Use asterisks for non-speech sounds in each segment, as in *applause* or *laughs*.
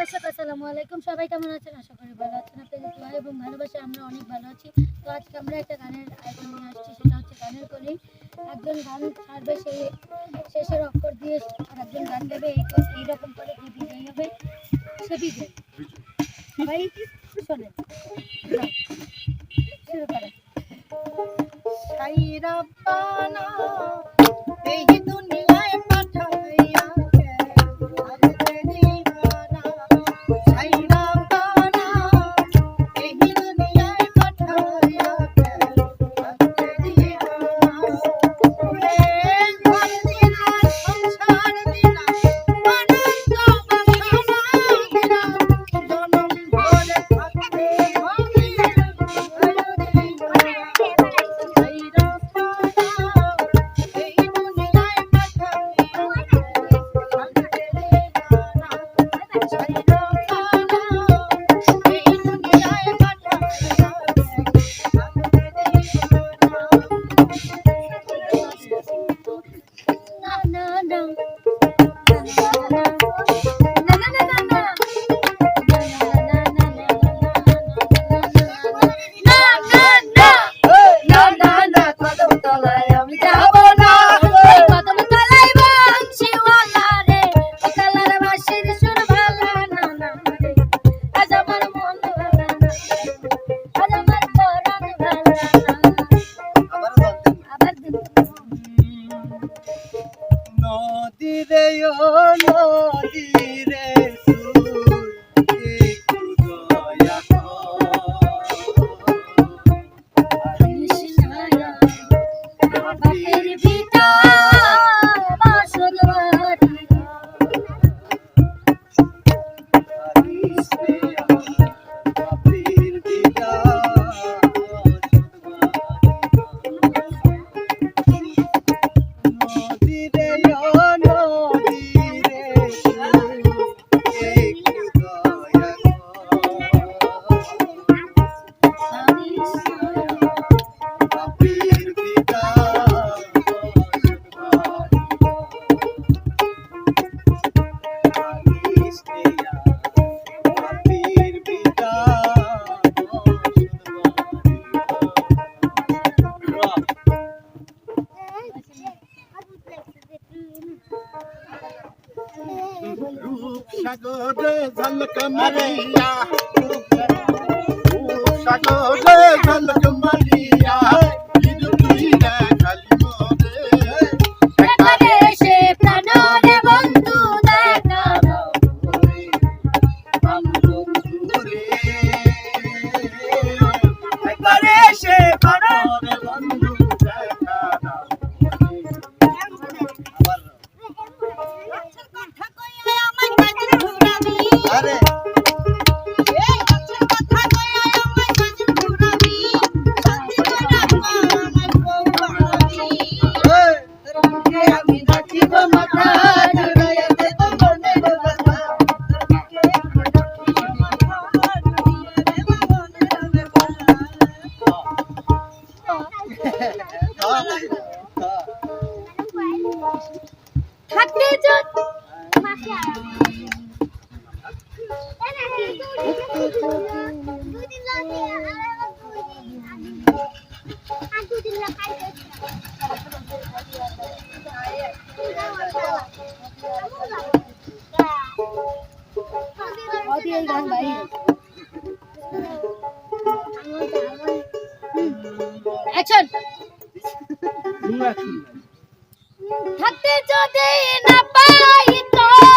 দর্শক সবাই কেমন আছেন? আশা করি ভালো আছেন। আপনাদের দোয়া এবং ভালোবাসা, আমরা অনেক ভালো আছি। তো আজকে আমরা একটা গানের আয়োজন নিয়ে আসছি। সেটা হচ্ছে গানের কলি। একজন গান ছাড়বে, সে শেষের অক্ষর দিয়ে আর একজন গান দেবে। এই এইরকম করে যে বিজয়ী হবে, সে বিজয়ী। সবাই শোনেন। শুরু করেন। সাইরা পানা এই দুনিয়ায় Yes, I know. கமலையா কপি অ্যাকশন থাকতে যদি না পাই তো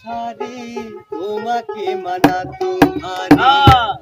শাড়ি তোমাকে মানাতো ভারী।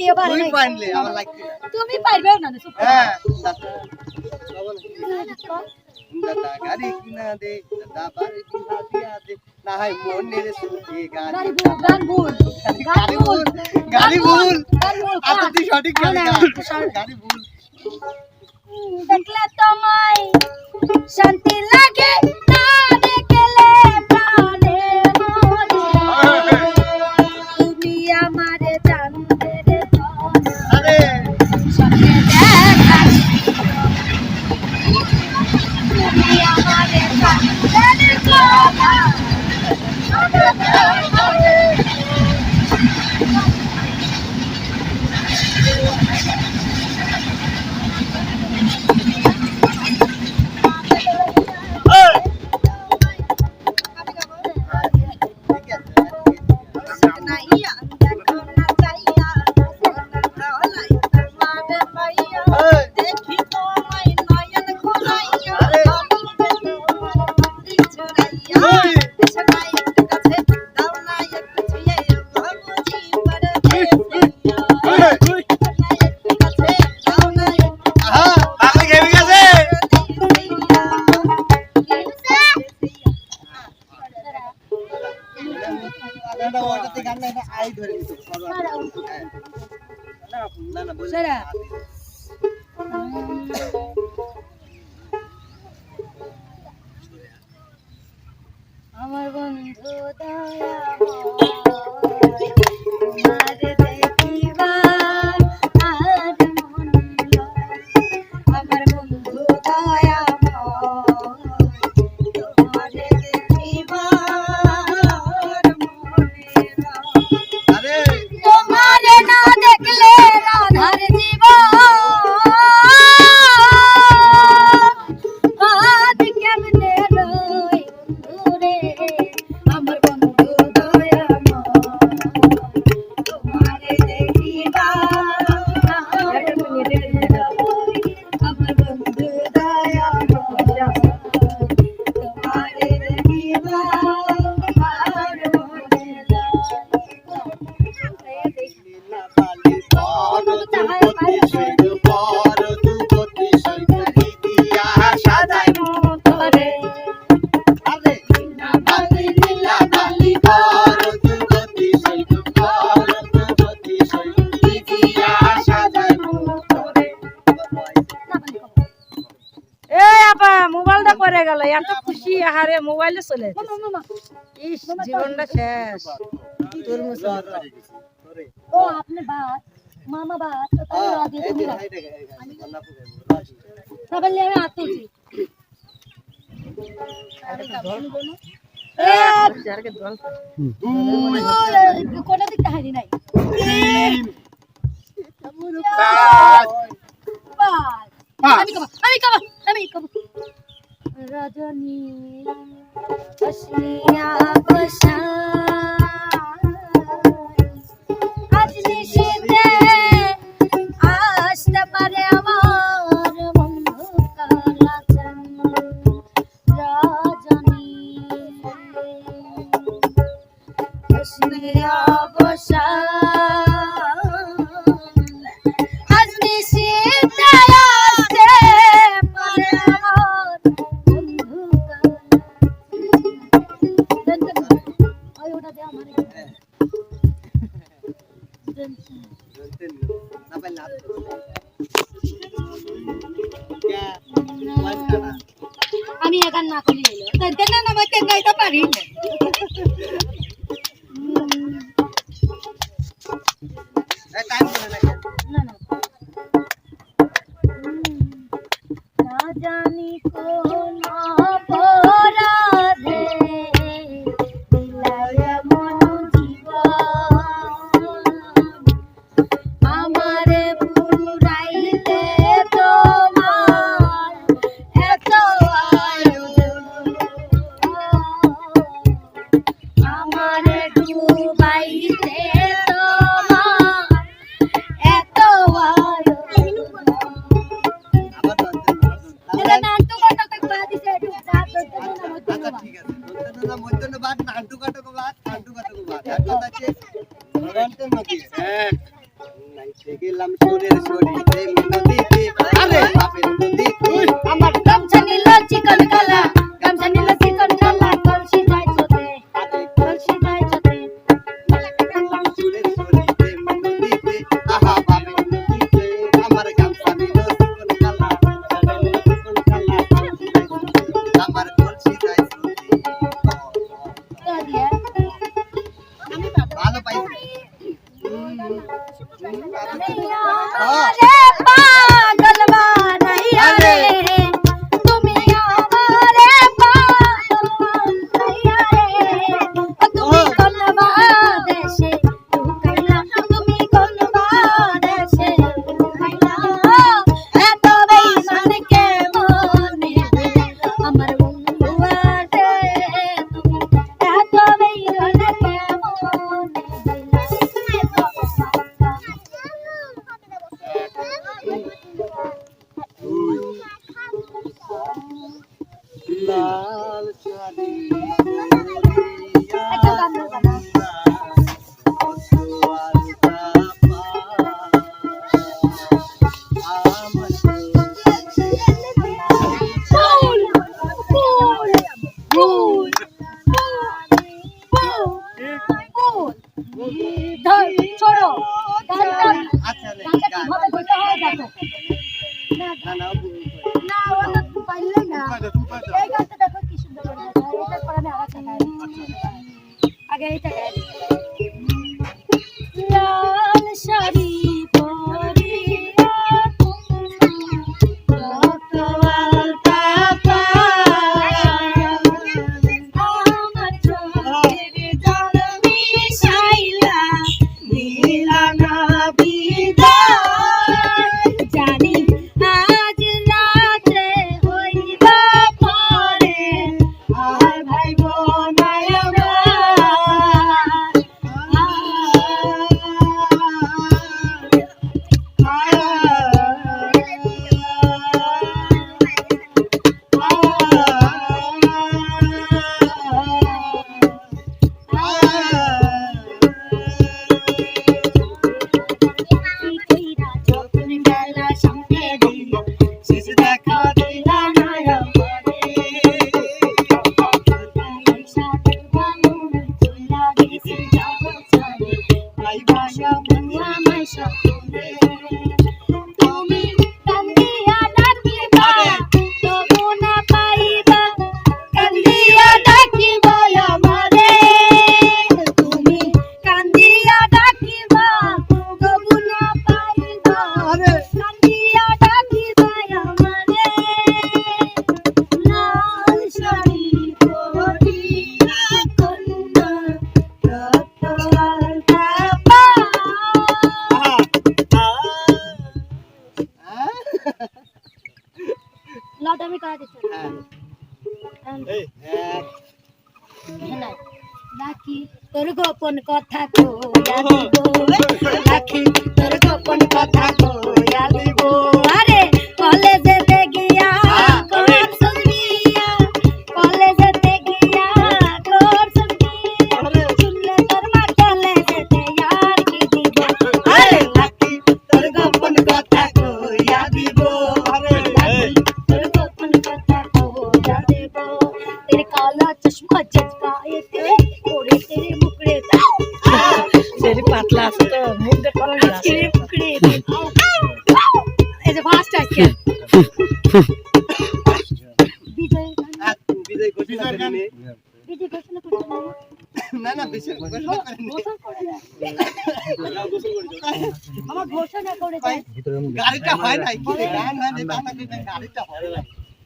দিয়ে পারে তুই পারলে আমার লাগছে তুমি পারবে না চুপ হ্যাঁ দাদা। দাদা গাড়ি কিনা দে দাদা বাড়ি কিনা দিয়া দে। না হয় মনের সুখে গাড়ি গাড়ি গান ভুল গাড়ি ভুল ভুল গাড়ি ভুল। গান ভুল আর তো তুই সঠিক গাড়ি গাড়ি ভুল। দেখলে তোমায় শান্তি লাগে। বলে সারা। আমার বন্ধু তোমার মোবাইলটা পড়ে গেল এত খুশি আহারে মোবাইলে চলে জীবনটা শেষ। তোর তোরে ও আপনি বাদ মামা বাদ তো তাহলে তুমি আমি দিকটা হারি নাই। আমি কবা আমি কবা আমি কবা রজনী বসা আমি একা না এলো তাই না না আমাকে গাইতে পারি গেলাম সুরের শরীরে নদীতে আরে। আমার গামছা নীল চিকন কালা। Oh. কিভাবে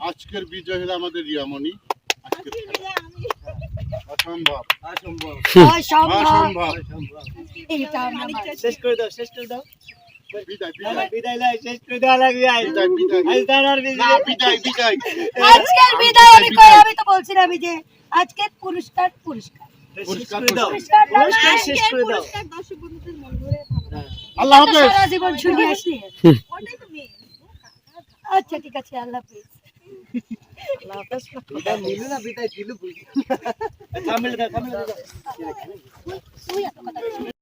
আজকের বিজয় হলো আমাদের রিয়ামণি। অসম্ভব। অসম্ভব। অসম্ভব। এইটা শেষ করে দাও দাও। আচ্ছা ঠিক আছে আল্লাহ হাফিজ। আল্লাহ *laughs*